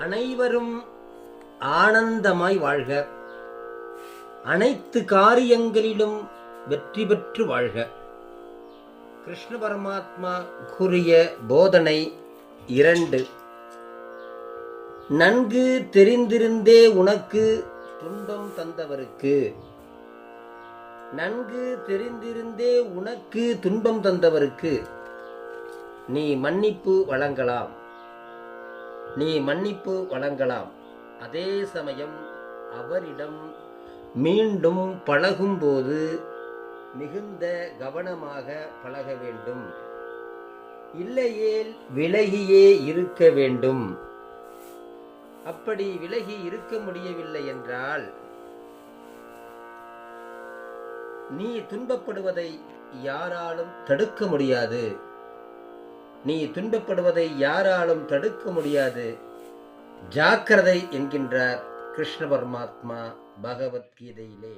அனைவரும் ஆனந்தமாய் வாழ்க. அனைத்து காரியங்களிலும் வெற்றி பெற்று வாழ்க. கிருஷ்ண பரமாத்மா கூறிய போதனை இரண்டு. நன்கு தெரிந்திருந்தே உனக்கு துன்பம் தந்தவருக்கு. நன்கு தெரிந்திருந்தே உனக்கு துன்பம் தந்தவருக்கு. நீ மன்னிப்பு வழங்கலாம். நீ மன்னிப்பு வழங்கலாம். அதே சமயம் அவரிடம் மீண்டும் பழகும்போது மிகுந்த கவனமாக பழக வேண்டும். இல்லையேல் விலகியே இருக்க வேண்டும். அப்படி விலகி இருக்க முடியவில்லை என்றால் நீ துன்பப்படுவதை யாராலும் தடுக்க முடியாது. நீ துன்பப்படுவதை யாராலும் தடுக்க முடியாது. ஜாக்கிரதை என்கின்றார் கிருஷ்ண பரமாத்மா பகவத்கீதையிலே